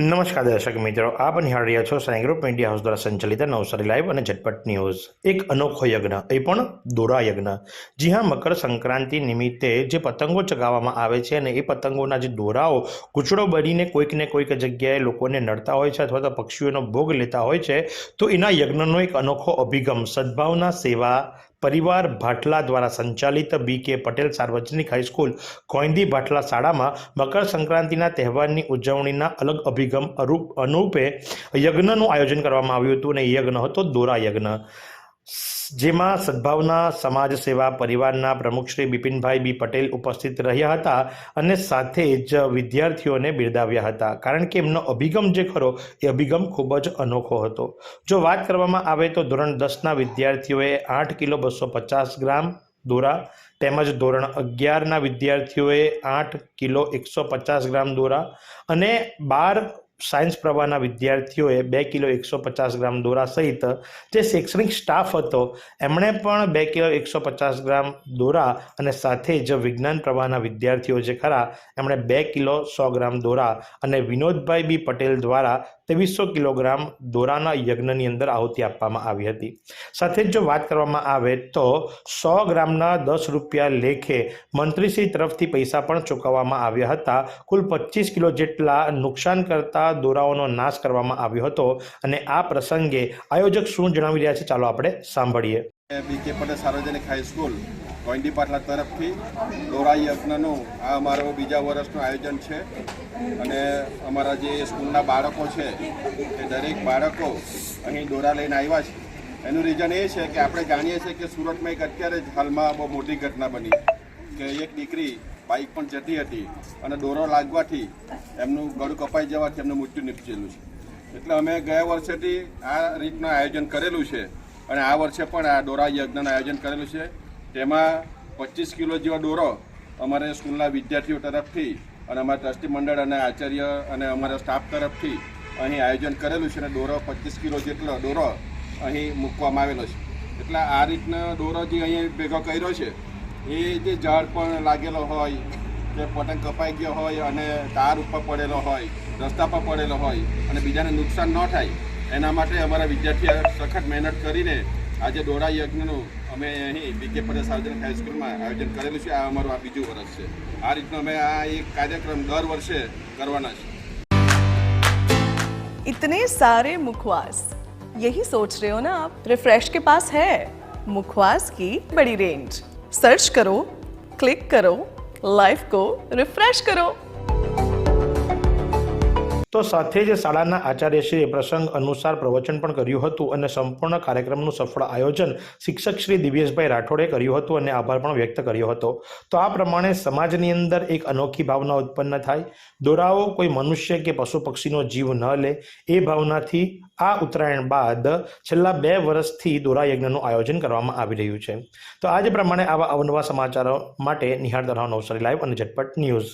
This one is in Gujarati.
નમસ્કાર દર્શક મિત્રો, આપ નિહાળ રહ્યા છો સાઈ ગ્રુપ મીડિયા હાઉસ દ્વારા સંચાલિત નવસારી લાઈવ અને ઝટપટ ન્યૂઝ. એક અનોખો યજ્ઞ, એ પણ દોરા યજ્ઞ. જી હા, મકર સંક્રાંતિ નિમિત્તે જે પતંગો ચગાવવામાં આવે છે અને એ પતંગોના જે દોરાઓ, કૂચડો બનીને કોઈક ને કોઈક જગ્યાએ લોકોને નડતા હોય છે અથવા તો પક્ષીઓનો ભોગ લેતા હોય છે, તો એના યજ્ઞનો એક અનોખો અભિગમ, સદભાવના સેવા પરિવાર ભાટલા દ્વારા સંચાલિત બી કે પટેલ સાર્વજનિક હાઈસ્કૂલ કોઈંદી ભાટલા શાળામાં મકર સંક્રાંતિના તહેવારની ઉજવણીના અલગ અભિગમ અરૂપ અનુરૂપે યજ્ઞનું આયોજન કરવામાં આવ્યું હતું અને યજ્ઞ હતો દોરા યજ્ઞ. જેમાં સદભાવના, સમાજ સેવા, પરિવારના પ્રમુખ શ્રી બિપિનભાઈ બી પટેલ ઉપસ્થિત રહ્યા હતા અને સાથે જ વિદ્યાર્થીઓને બિરદાવ્યા હતા. કારણ કે એમનો અભિગમ જે ખરો, એ અભિગમ ખૂબ જ અનોખો હતો. જો વાત કરવામાં આવે તો ધોરણ દસના વિદ્યાર્થીઓએ આઠ કિલો બસો પચાસ ગ્રામ દોરા તેમજ ધોરણ અગિયારના વિદ્યાર્થીઓએ આઠ કિલો એકસો પચાસ ગ્રામ દોરા અને બાર સાયન્સ પ્રવાહના વિદ્યાર્થીઓએ બે કિલો એકસો પચાસ ગ્રામ દોરા સહિત, જે શૈક્ષણિક સ્ટાફ હતો, એમણે પણ બે કિલો એકસો પચાસ ગ્રામ દોરા અને સાથે જ વિજ્ઞાન પ્રવાહના વિદ્યાર્થીઓ જે ખરા, એમણે બે કિલો સો ગ્રામ દોરા અને વિનોદભાઈ બી પટેલ દ્વારા ત્રેવીસો કિલોગ્રામ દોરાના યજ્ઞની અંદર આહુતિ આપવામાં આવી હતી. સાથે જ વાત કરવામાં આવે તો સો ગ્રામના દસ રૂપિયા લેખે મંત્રીશ્રી તરફથી પૈસા પણ ચૂકવવામાં આવ્યા હતા. કુલ પચીસ કિલો જેટલા નુકસાન કરતા દોરાઓનો નાશ કરવામાં આવ્યો હતો. અને આ પ્રસંગે આયોજક શું જણાવી રહ્યા છે ચાલો આપણે સાંભળીએ. બી કે પટેલ સાર્વજનિક હાઈસ્કૂલ ગોંડી પાટલા તરફથી દોરા યજ્ઞનું આ અમારો બીજા વર્ષનું આયોજન છે. અને અમારા જે સ્કૂલના બાળકો છે, એ દરેક બાળકો અહીં દોરા લઈને આવ્યા છે. એનું રીઝન એ છે કે આપણે જાણીએ છીએ કે સુરતમાં એક અત્યારે જ હાલમાં બહુ મોટી ઘટના બની કે એક દીકરી બાઇક પણ જતી હતી અને દોરો લાગવાથી એમનું ગળું કપાઈ જવાથી એમનું મૃત્યુ નીપજેલું છે. એટલે અમે ગયા વર્ષેથી આ રીતના આયોજન કરેલું છે. અને આ વર્ષે પણ આ દોરા યજ્ઞનું આયોજન કરેલું છે. તેમાં પચીસ કિલો જેવો દોરો અમારે સ્કૂલના વિદ્યાર્થીઓ તરફથી અને અમારા ટ્રસ્ટી મંડળ અને આચાર્ય અને અમારા સ્ટાફ તરફથી અહીં આયોજન કરેલું છે અને દોરો પચીસ કિલો જેટલો દોરો અહીં મૂકવામાં આવેલો છે. એટલે આ રીતના દોરો જે અહીં ભેગો કર્યો છે, એ જે ઝાડ પણ લાગેલો હોય, કે પતંગ કપાઈ ગયો હોય અને તાર ઉપર પડેલો હોય, રસ્તા પર પડેલો હોય અને બીજાને નુકસાન ન થાય એના માટે અમારા વિદ્યાર્થીઓ સખત મહેનત કરીને આજે દોરા યજ્ઞનું અમે અહીં બીકે પટેલ સાર્વજનિક હાઈસ્કૂલમાં આયોજન કરેલું છે આ અમારું આ બીજું વર્ષ છે આ રીતનો અમે આ એક કાર્યક્રમ દર વર્ષે કરવાના છે इतने सारे मुखवास यही सोच रहे हो ना आप रिफ्रेश के पास है मुखवास की बड़ी रेंज सर्च करो क्लिक करो लाइफ को रिफ्रेश करो તો સાથે જ શાળાના આચાર્યશ્રીએ પ્રસંગ અનુસાર પ્રવચન પણ કર્યું હતું અને સંપૂર્ણ કાર્યક્રમનું સફળ આયોજન શિક્ષક શ્રી દિવ્યેશભાઈ રાઠોડે કર્યું હતું અને આભાર પણ વ્યક્ત કર્યો હતો. તો આ પ્રમાણે સમાજની અંદર એક અનોખી ભાવના ઉત્પન્ન થાય. દોરાઓ કોઈ મનુષ્ય કે પશુ પક્ષીનો જીવ ન લે. એ ભાવનાથી આ ઉત્તરાયણ બાદ છેલ્લા બે વર્ષથી દોરા યજ્ઞનું આયોજન કરવામાં આવી રહ્યું છે. તો આજ પ્રમાણે આવા અવનવા સમાચારો માટે નિહાળ દરહાવ નવસારી લાઈવ અને ઝટપટ ન્યૂઝ.